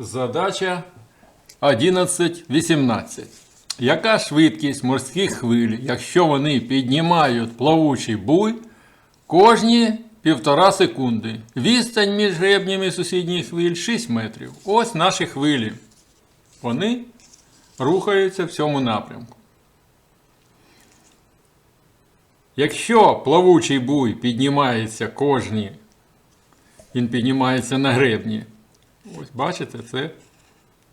Задача 11.18. Яка швидкість морських хвиль, якщо вони піднімають плавучий буй кожні півтора секунди? Відстань між гребнями сусідніх хвиль 6 метрів. Ось наші хвилі. Вони рухаються в цьому напрямку. Якщо плавучий буй піднімається кожні, він піднімається на гребні. Ось бачите, це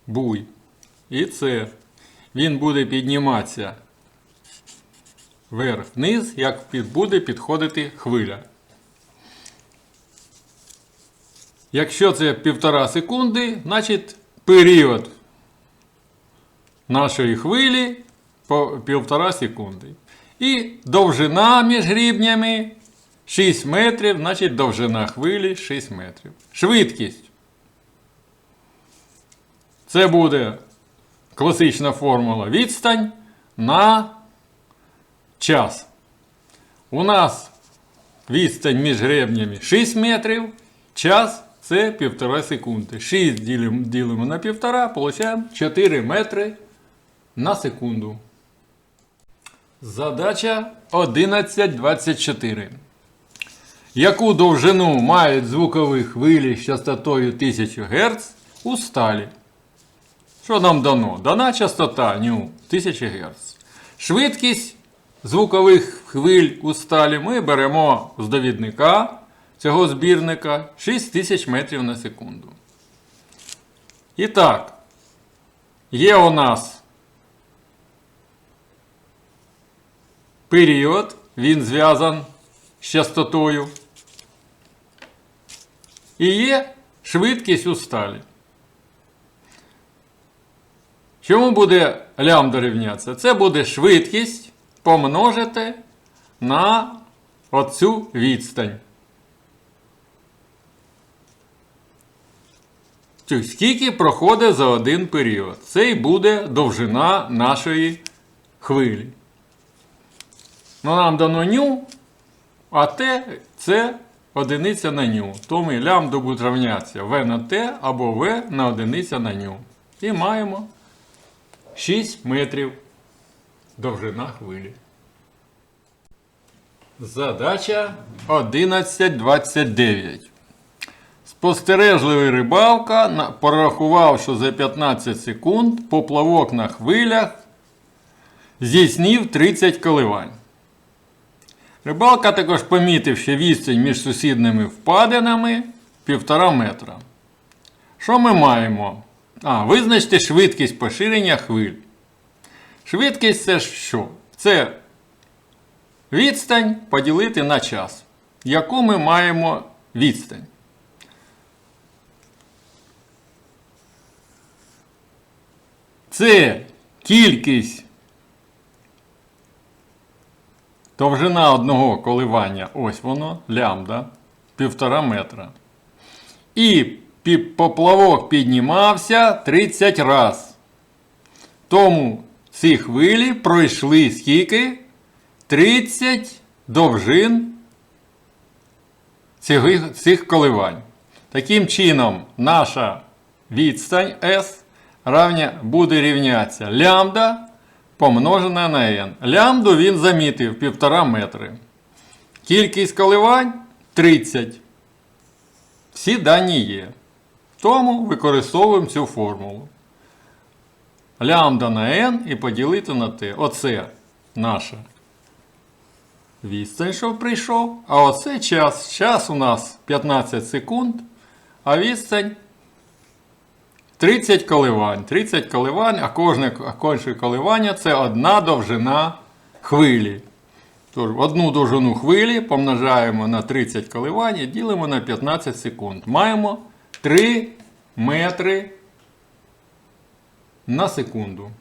буй. І це. Він буде підніматися вверх-вниз, як буде підходити хвиля. Якщо це півтора секунди, значить період нашої хвилі по півтора секунди. І довжина між грібнями 6 метрів, значить довжина хвилі 6 метрів. Швидкість. Це буде класична формула відстань на час. У нас відстань між гребнями 6 метрів, час це 1,5 секунди. 6 ділимо, на 1,5, получаємо 4 метри на секунду. Задача 11.24. Яку довжину мають звукові хвилі з частотою 1000 Гц у сталі? Що нам дано? Дана частота ню 1000 Гц. Швидкість звукових хвиль у сталі ми беремо з довідника цього збірника 6000 метрів на секунду. І так, є у нас період, він зв'язан з частотою. І є швидкість у сталі. Чому буде лямбда рівнятися? Це буде швидкість помножити на оцю відстань. Скільки проходить за один період? Це і буде довжина нашої хвилі. Ну, нам дано ню, а Т це одиниця на ню. Тому лямбда буде рівнятися В на Т або В на одиниця на ню. І маємо 6 метрів довжина хвилі. Задача 11.29. Спостережливий рибалка порахував, що за 15 секунд поплавок на хвилях здійснив 30 коливань. Рибалка також помітив, що відстань між сусідними впадинами 1,5 метра. Що ми маємо? А, визначте швидкість поширення хвиль. Швидкість це що? Це відстань поділити на час. Яку ми маємо відстань? Це кількість довжина одного коливання, ось воно, лямбда, півтора метра. І поплавок піднімався 30 раз. Тому ці хвилі пройшли скільки? 30 довжин цих, цих коливань. Таким чином, наша відстань S равня, буде рівнятися лямбда помножена на n. Лямбду він замітив 1,5 метри. Кількість коливань 30. Всі дані є. Тому використовуємо цю формулу. Лямбда на n і поділити на t. Оце наша відстань, що прийшов. А оце час. Час у нас 15 секунд, а відстань 30 коливань. 30 коливань, а кожне, кожне коливання це одна довжина хвилі. Тож, одну довжину хвилі помножаємо на 30 коливань і ділимо на 15 секунд. Маємо 3 метри на секунду.